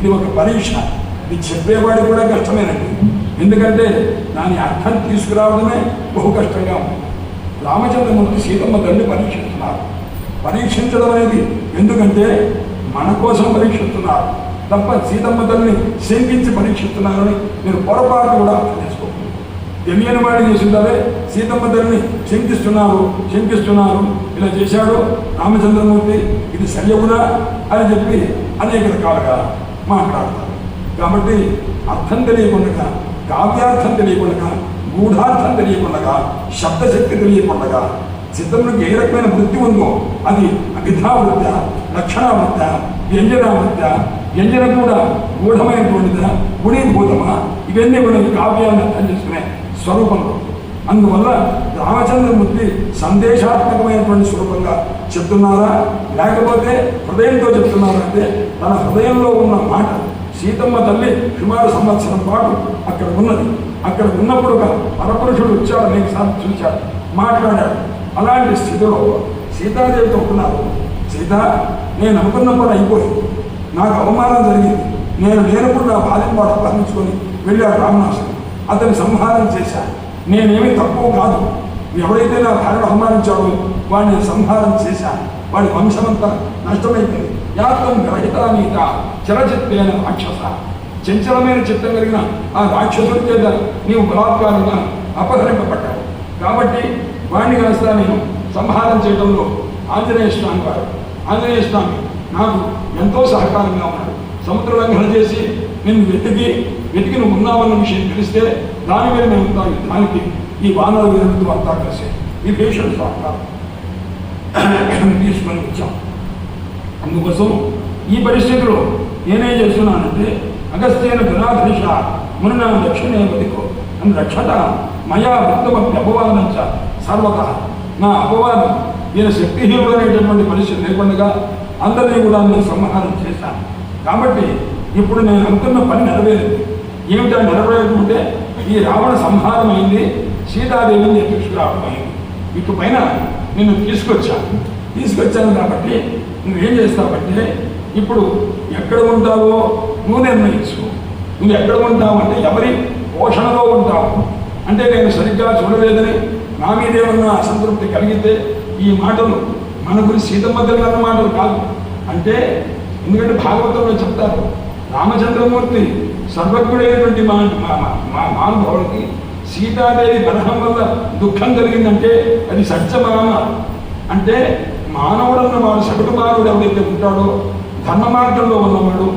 ఇది ఒక పరీక్ష. ఇది చెప్పేవాడు కూడా కష్టమేనండి. ఎందుకంటే దాని అర్థం తీసుకురావడమే బహు కష్టంగా ఉంది. రామచంద్రమూర్తి సీతమ్మ తల్లి పరీక్షిస్తున్నారు. పరీక్షించడం అనేది ఎందుకంటే మన కోసం పరీక్షిస్తున్నారు. తప్ప సీతమ్మ తల్లిని శంకించి పరీక్షిస్తున్నారని మీరు పొరపాటు కూడా అర్థం చేసుకోకూడదు. తెలియని వాడు చేసిందరే సీతమ్మ తల్లిని శంకిస్తున్నారు శంకిస్తున్నారు. ఇలా చేశాడు రామచంద్రమూర్తి. ఇది సరియవునా అని చెప్పి అనేక రకాలుగా మాట్లాడతారు కాబట్టి అర్థం తెలియకుండా కావ్యార్థం తెలియకుండా గూఢార్థం తెలియకుండా శబ్దశక్తి తెలియకుండా చిత్రంలోకి ఏ రకమైన వృత్తి ఉందో అది అభిధావృత్త లక్షణావృత్త వ్యంజనావృత్త వ్యంజన కూడా గూఢమైనటువంటిదా గుణీభూతమా? ఇవన్నీ కూడా కావ్యాన్ని అర్థం చేసుకునే స్వరూపంలో అందువల్ల రామచంద్రమూర్తి సందేశాత్మకమైనటువంటి స్వరూపంగా చెప్తున్నారా? లేకపోతే హృదయంతో చెప్తున్నారా అంటే తన హృదయంలో ఉన్న మాట సీతమ్మ తల్లి సుమారు సంవత్సరం పాటు అక్కడ ఉన్నది. అక్కడ ఉన్నప్పుడు ఒక పరపురుషుడు వచ్చాడు నేను సార్ చూశాడు మాట్లాడాడు. అలాంటి స్థితిలో సీతాదేవితో ఉన్నారు. సీత నేను అనుకున్నప్పుడు అయిపోయింది. నాకు అవమానం జరిగింది. నేను లేనప్పుడు నా బాధ్యత బంధించుకొని వెళ్ళాడు రామనాథుడు. అతన్ని సంహారం చేశాను నేనేమి తక్కువ కాదు. ఎవడైతే నా భార్యను అవమానించాడో వాడిని సంహారం చేశాను వాడి వంశమంతా నష్టమైపోయింది. యాత్రం గ్రహితానీత చిరచిత్తైన రాక్షస. చంచలమైన చిత్తం కలిగిన ఆ రాక్షసుడి చేత నీవు బలాత్కారంగా అపహరింపబడ్డావు. కాబట్టి వాడిని కాస్త నేను సంహారం చేయడంలో ఆంజనేయ స్వామి వారు ఆంజనేయ స్వామి నాకు ఎంతో సహకారంగా ఉన్నాడు. సముద్ర లంఘన చేసి నేను వెతికి వెతికి నువ్వు ఉన్నావన్న విషయం తెలిస్తే దాని మీద మేము ఉంటాను యుద్ధానికి ఈ వానర వీరులతో అంతా కలిసి. ఈ పేషెంట్ తీసుకొని వచ్చాం. అందుకోసం ఈ పరిస్థితిలో నేనేం చేస్తున్నానంటే అగస్త్యన దురాధరిష మున దక్షిణే ఏమతికో అని రక్షత మయా వృత్తమపి అపవాదం చ సర్వత నా అపవాదం నేను శక్తిహీనుడు పరిస్థితి లేకుండా అందరినీ కూడా నేను సంహారం చేశాను. కాబట్టి ఇప్పుడు నేను అనుకున్న పని నెరవేరింది. ఏమిటా నెరవేరుకుంటే ఈ రావణ సంహారం అయింది సీతాదేవిని తీసుకురావడం అయింది. ఇటు పైన నిన్ను తీసుకొచ్చాను తీసుకొచ్చాను కాబట్టి నువ్వేం చేస్తావంటే ఇప్పుడు ఎక్కడ ఉంటావో నువ్వు నిర్ణయించు నువ్వు ఎక్కడ ఉంటావంటే ఎవరి పోషణలో ఉంటావు. అంటే నేను సరిగ్గా చూడలేదని నా మీదేమన్నా అసంతృప్తి కలిగితే ఈ మాటలు మన గురించి సీతమ్మ మాటలు కాదు. అంటే ఎందుకంటే భాగవతంలో చెప్తారు రామచంద్రమూర్తి సర్వజ్ఞుడైనటువంటి మా మా- మా- సీతాదేవి బలహం వల్ల దుఃఖం కలిగిందంటే అది సత్యమాన అంటే మానవుడన్న వాడు సగటు మానవుడు ఎవరైతే ఉంటాడో ధర్మ మార్గంలో ఉన్నవాడు